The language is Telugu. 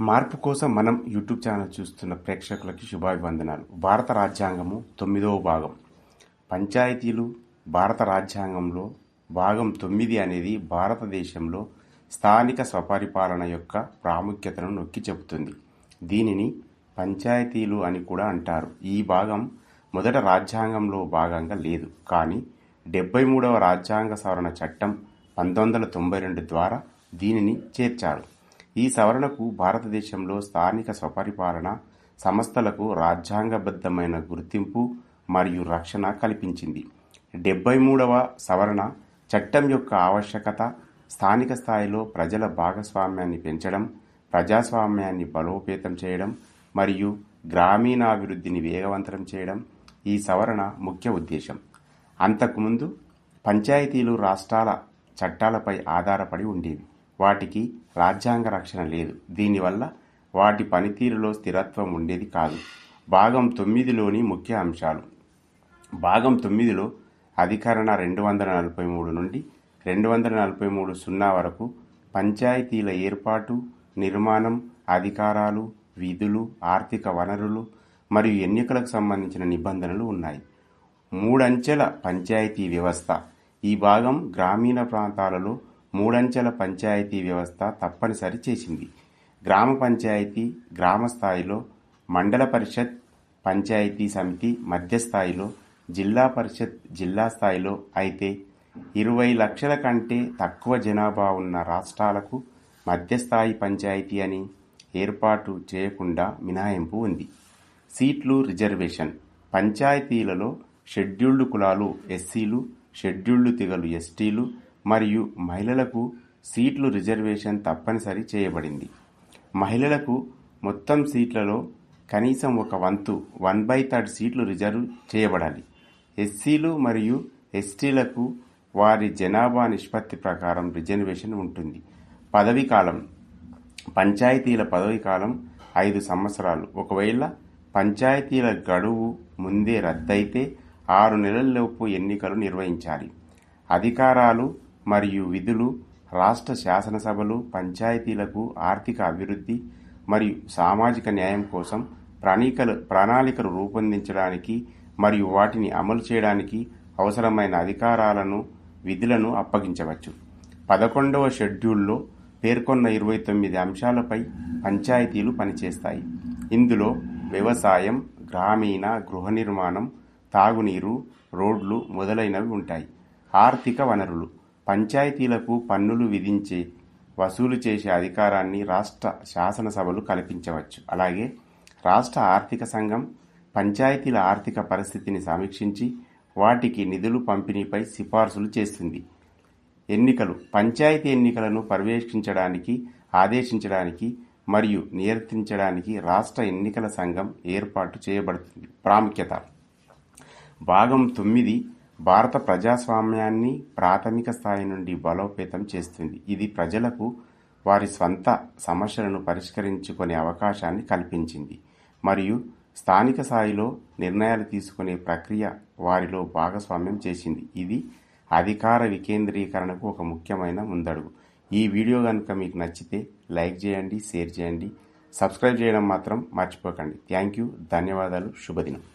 మార్పు కోసం మనం యూట్యూబ్ ఛానల్ చూస్తున్న ప్రేక్షకులకి శుభాభివందనాలు. భారత రాజ్యాంగము తొమ్మిదవ భాగం. పంచాయతీలు భారత రాజ్యాంగంలో భాగం తొమ్మిది అనేది భారతదేశంలో స్థానిక స్వపరిపాలన యొక్క ప్రాముఖ్యతను నొక్కి చెబుతుంది. దీనిని పంచాయతీలు అని కూడా అంటారు. ఈ భాగం మొదట రాజ్యాంగంలో భాగంగా లేదు. కానీ డెబ్బై మూడవ రాజ్యాంగ సవరణ చట్టం పంతొమ్మిది వందల తొంభై రెండు ద్వారా దీనిని చేర్చారు. ఈ సవరణకు భారతదేశంలో స్థానిక స్వపరిపాలన సంస్థలకు రాజ్యాంగబద్ధమైన గుర్తింపు మరియు రక్షణ కల్పించింది. డెబ్బై మూడవ సవరణ చట్టం యొక్క ఆవశ్యకత స్థానిక స్థాయిలో ప్రజల భాగస్వామ్యాన్ని పెంచడం ప్రజాస్వామ్యాన్ని బలోపేతం చేయడం మరియు గ్రామీణాభివృద్ధిని వేగవంతం చేయడం ఈ సవరణ ముఖ్య ఉద్దేశం. అంతకుముందు పంచాయతీలు రాష్ట్రాల చట్టాలపై ఆధారపడి ఉండేవి. వాటికి రాజ్యాంగ రక్షణ లేదు. దీనివల్ల వాటి పనితీరులో స్థిరత్వం ఉండేది కాదు. భాగం తొమ్మిదిలోని ముఖ్య అంశాలు. భాగం తొమ్మిదిలో అధికరణ రెండు వందల నలభై మూడు నుండి రెండు వందల నలభై మూడు సున్నా వరకు పంచాయతీల ఏర్పాటు నిర్మాణం అధికారాలు విధులు ఆర్థిక వనరులు మరియు ఎన్నికలకు సంబంధించిన నిబంధనలు ఉన్నాయి. మూడంచెల పంచాయతీ వ్యవస్థ. ఈ భాగం గ్రామీణ ప్రాంతాలలో మూడంచెల పంచాయతీ వ్యవస్థ తప్పనిసరి చేసింది. గ్రామ పంచాయతీ గ్రామ స్థాయిలో మండల పరిషత్ పంచాయతీ సమితి మధ్యస్థాయిలో జిల్లా పరిషత్ జిల్లా స్థాయిలో అయితే ఇరవై లక్షల కంటే తక్కువ జనాభా ఉన్న రాష్ట్రాలకు మధ్యస్థాయి పంచాయతీ అని ఏర్పాటు చేయకుండా మినహాయింపు ఉంది. సీట్లు రిజర్వేషన్. పంచాయతీలలో షెడ్యూల్డ్ కులాలు ఎస్సీలు షెడ్యూల్డ్ తెగలు ఎస్టీలు మరియు మహిళలకు సీట్లు రిజర్వేషన్ తప్పనిసరి చేయబడింది. మహిళలకు మొత్తం సీట్లలో కనీసం ఒక వంతు వన్ బై థర్డ్ సీట్లు రిజర్వ్ చేయబడాలి. ఎస్సీలు మరియు ఎస్టీలకు వారి జనాభా నిష్పత్తి ప్రకారం రిజర్వేషన్ ఉంటుంది. పదవీ కాలం పంచాయతీల పదవీ కాలం ఐదు సంవత్సరాలు. ఒకవేళ పంచాయతీల గడువు ముందే రద్దయితే ఆరు నెలల్లోపు ఎన్నికలు నిర్వహించాలి. అధికారాలు మరియు విధులు రాష్ట్ర శాసనసభలు పంచాయతీలకు ఆర్థిక అభివృద్ధి మరియు సామాజిక న్యాయం కోసం ప్రణీకలు ప్రణాళికలు రూపొందించడానికి మరియు వాటిని అమలు చేయడానికి అవసరమైన అధికారాలను విధులను అప్పగించవచ్చు. పదకొండవ షెడ్యూల్లో పేర్కొన్న ఇరవై తొమ్మిది అంశాలపై పంచాయతీలు పనిచేస్తాయి. ఇందులో వ్యవసాయం గ్రామీణ గృహ నిర్మాణం తాగునీరు రోడ్లు మొదలైనవి ఉంటాయి. ఆర్థిక వనరులు. పంచాయతీలకు పన్నులు విధించే వసూలు చేసే అధికారాన్ని రాష్ట్ర శాసనసభలు కల్పించవచ్చు. అలాగే రాష్ట్ర ఆర్థిక సంఘం పంచాయతీల ఆర్థిక పరిస్థితిని సమీక్షించి వాటికి నిధులు పంపిణీపై సిఫార్సులు చేస్తుంది. ఎన్నికలు పంచాయతీ ఎన్నికలను పర్యవేక్షించడానికి ఆదేశించడానికి మరియు నియంత్రించడానికి రాష్ట్ర ఎన్నికల సంఘం ఏర్పాటు చేయబడుతుంది. ప్రాముఖ్యత. భాగం తొమ్మిది భారత ప్రజాస్వామ్యాన్ని ప్రాథమిక స్థాయి నుండి బలోపేతం చేస్తుంది. ఇది ప్రజలకు వారి స్వంత సమస్యలను పరిష్కరించుకునే అవకాశాన్ని కల్పించింది. మరియు స్థానిక స్థాయిలో నిర్ణయాలు తీసుకునే ప్రక్రియ వారిలో భాగస్వామ్యం చేసింది. ఇది అధికార వికేంద్రీకరణకు ఒక ముఖ్యమైన ముందడుగు. ఈ వీడియో కనుక మీకు నచ్చితే లైక్ చేయండి షేర్ చేయండి సబ్స్క్రైబ్ చేయడం మాత్రం మర్చిపోకండి. థ్యాంక్ యూ ధన్యవాదాలు శుభదినం.